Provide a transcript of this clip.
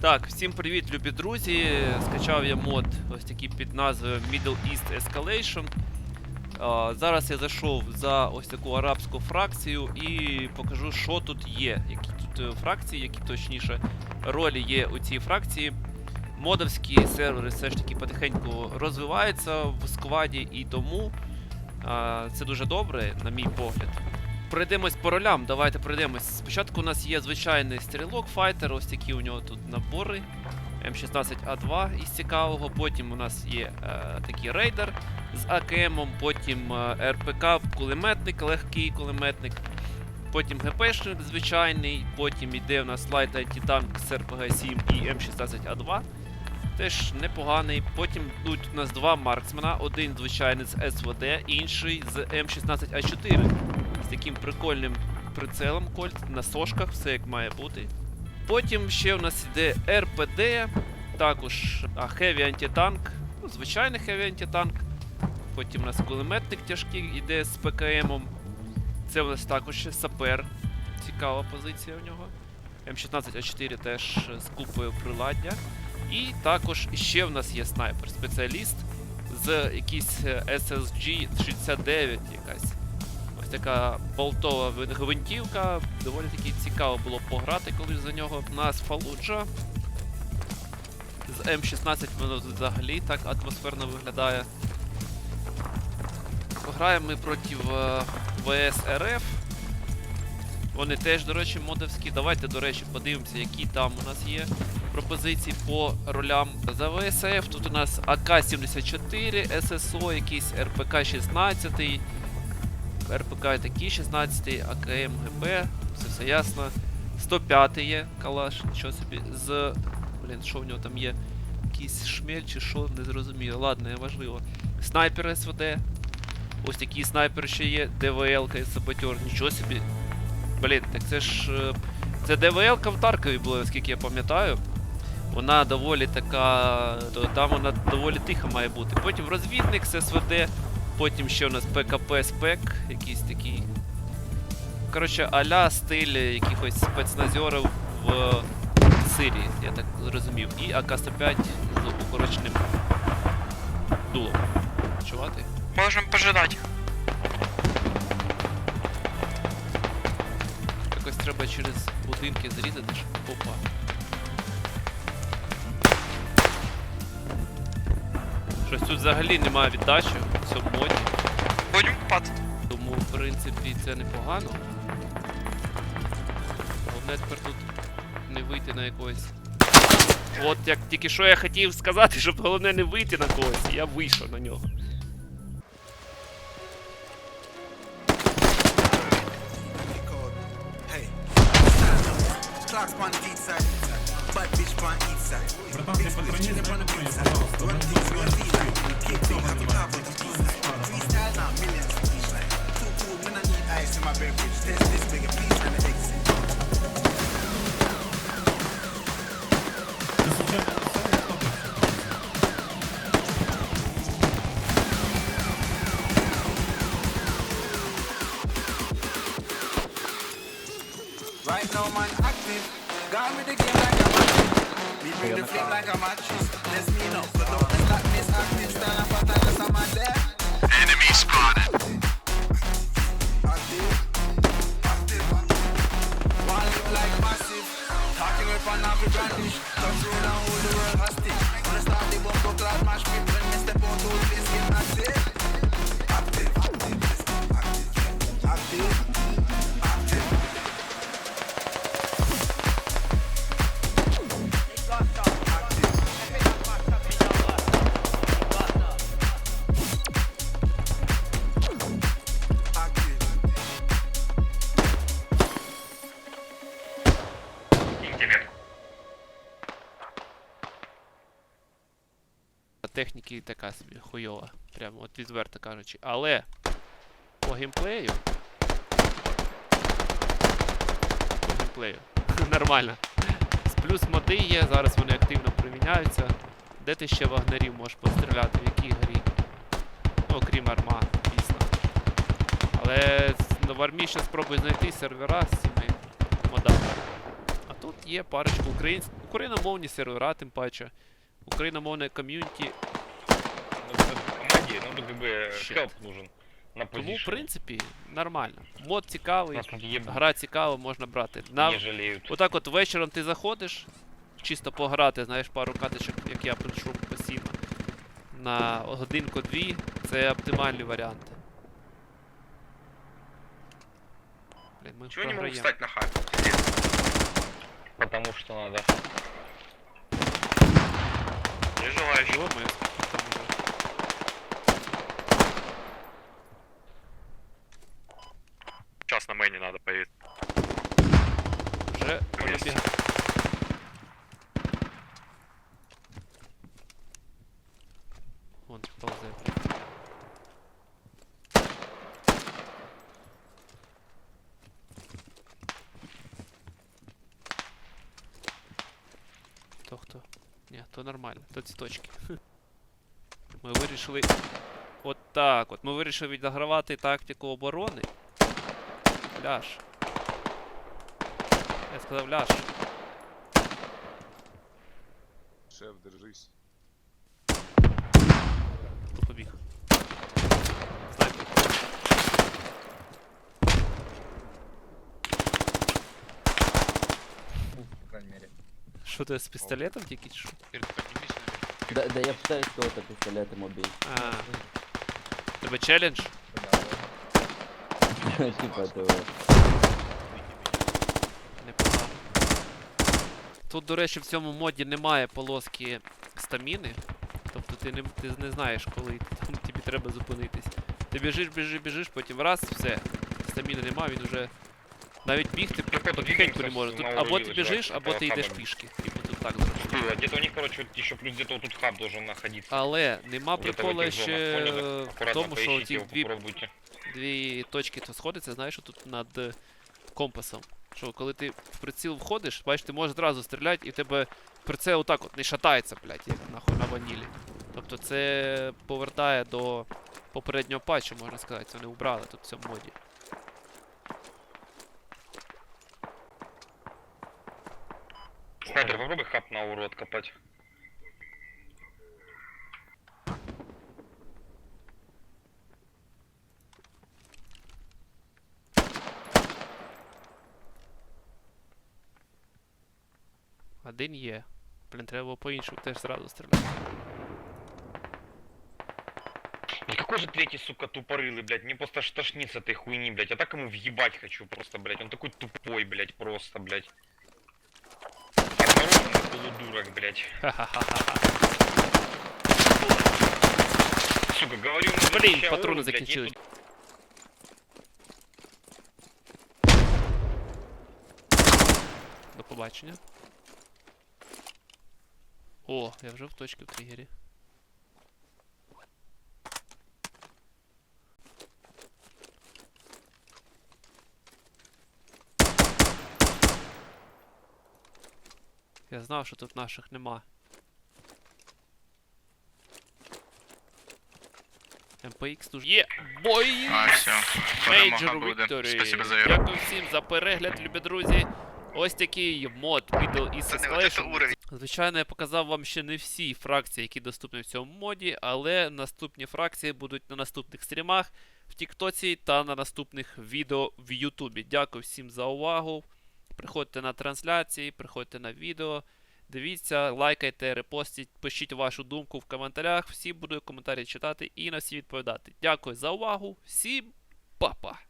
Так, всім привіт, любі друзі. Скачав я мод ось такий під назвою Middle East Escalation. А, зараз я зайшов за ось таку арабську фракцію і покажу, що тут є. Які тут е, фракції, які точніше ролі є у цій фракції. Модовські сервери все ж таки потихеньку розвиваються в складі, і тому а, це дуже добре, на мій погляд. Пройдемось по ролям, давайте пройдемось. Спочатку у нас є звичайний стрілок файтер, ось такі у нього тут набори. М16А2 із цікавого, потім у нас є е, такий рейдер з АКМом, потім е, РПК, кулеметник, легкий кулеметник, потім ГПшник звичайний, потім йде у нас Light Anti-Tank з РПГ-7 і М16А2. Теж непоганий. Потім йдуть у нас два марксмена, один звичайний з СВД, інший з М16А4 з таким прикольним прицелом кольт на сошках, все як має бути. Потім ще у нас йде РПД, також а, Heavy Anti-Tank, ну, звичайний Heavy Anti-Tank. Потім у нас кулеметник тяжкий йде з ПКМом. Це у нас також ще сапер. Цікава позиція у нього. М16А4 теж з купою приладдя. І також ще в нас є снайпер, спеціаліст з якийсь е, SSG-69 якась. Ось така болтова гвинтівка. Доволі таки цікаво було пограти колись за нього. У нас Фалуджа. З М16 воно взагалі так атмосферно виглядає. Граємо ми проти е, ВС РФ. Вони теж, до речі, модовські. Давайте, до речі, подивимося, які там у нас є пропозиції по ролям. За ВСФ тут у нас АК-74, ССО, якийсь РПК-16. РПК такий 16, АКМ, ГП, це все ясно. 105 є калаш, нічого собі. З. Блін, що в нього там є? Якийсь шмель чи що, не зрозуміло. Ладно, неважливо. Снайпер СВД. Ось такий снайпер ще є. ДВЛ саботер, нічого собі. Блін, так це ж. е, Це ДВЛ в Таркові була, оскільки я пам'ятаю. Вона доволі така. То там вона доволі тиха має бути. Потім розвідник з СВД. Потім ще у нас ПКП спек, якийсь такий. Коротше, аля стиль якихось спецназерів в Сирії, я так зрозумів. І АК-105 з укороченим дулом. Чувати? Можем пожидать. Треба через будинки зрізати, щоб опа. Щось тут взагалі немає віддачі в цьому моді. Будем купати. Тому, в принципі, це непогано. Головне тепер тут не вийти на якогось. От як тільки що я хотів сказати, щоб головне не вийти на когось, я вийшов на нього. Sharks on the east side. Bad bitch on east side. Big split chicken on the big side. One thing, one thing like. Kick thing, have to clap on the east side. Freestyle now, millions each line. Too cool, man, I need ice in my beverage. Test this, make a piece and Got me the game like a match. Me bring the flame like a mattress. Let's mean up, but don't stop this active. Stand up, attack us, I'm there. Enemy spotted. Active, active. One look like massive. Talking with an. Техніки така собі хуйова. Прямо от відверто кажучи. Але по геймплею. По геймплею. Нормально. Плюс моди є, зараз вони активно приміняються. Де ти ще вагнерів можеш постріляти, в якій грі? Ну, окрім арма, звісно. Але ну, в армії ще спробуй знайти сервера з цими модами. А тут є парочку українських, україномовні сервера, тим паче. Україномовне ком'юніті. Ну, как бы, хелп нужен на Тому, в принципі, нормально. Мод цікавий, еб... гра цікава, можна брати. На... не жалеют. Отак от вечором ти заходиш, чисто пограти, знаєш, пару каточок, як я прийшов постійно. На годинку-дві це оптимальні варіанти. Блін, ми Чего не програємо. встать на хаб? Потому что надо. Не желающий. Чого ми там уже? Сейчас на мэне надо поедет. Вже Есть. перебігає. Вон ползе. То хто? Ні, то нормально, то ці точки. Ми вирішили. От так от. Ми вирішили відігравати тактику оборони. Ляж. Я сказав ляж. Шеф, держись. Хто побіг? Снайпер. по крайней мере. Що ти з пістолетом тільки чи що? Да, да я пытаюсь кого-то пистолетом убить. А. Тебе челендж? Типа этого. Непогано. Тут, до речі, в цьому моді немає полоски стаміни. Тобто ти не, ти не знаєш, коли там тобі треба зупинитись. Ти біжиш, біжиш, біжиш, потім раз, все. Стаміни нема, він уже. Навіть бігти Какой-то потихеньку не двигается може. Тут на або уровне ти лежать, біжиш, або ти йдеш хабами. пішки. Типу тут так зробили. Было. Где-то у них, короче, вот еще плюс где-то вот тут хаб должен находиться. Але нема Где-то в прикола этих зонах, ще поняли? в Аккуратно тому, що поищите ці его, дві попробуйте. дві точки то сходяться, знаєш, тут над е, компасом. Що коли ти в приціл входиш, бачиш, ти можеш одразу стріляти, і в тебе прицел отак от не шатається, блядь, як нахуй на ванілі. Тобто це повертає до попереднього патчу, можна сказати, вони убрали тут в цьому моді. Снайпер, попробуй хаб на урод копать. Один є. Блін, треба було по-іншому теж зразу стріляти. Блядь, какой же третий, сука, тупорылый, блядь. Мне просто аж тошнит с этой хуйни, блядь. Я так ему въебать хочу просто, блядь. Он такой тупой, блядь, просто, блядь. Обмороженный полудурок, блядь. Ха-ха-ха. Сука, говорю, ему Блін, защищай патрони урну, блядь, и закінчились. тут До побачення. О, я вже в точці в тригері. Я знав, що тут наших нема. MPX дуже є. Бой! А, все. Major Victory. Дякую всім за перегляд, любі друзі. Ось такий мод Middle East Escalation. Звичайно, я показав вам ще не всі фракції, які доступні в цьому моді, але наступні фракції будуть на наступних стрімах в Тіктоці та на наступних відео в Ютубі. Дякую всім за увагу. Приходьте на трансляції, приходьте на відео. Дивіться, лайкайте, репостіть, пишіть вашу думку в коментарях. Всі буду коментарі читати і на всі відповідати. Дякую за увагу. Всім па-па!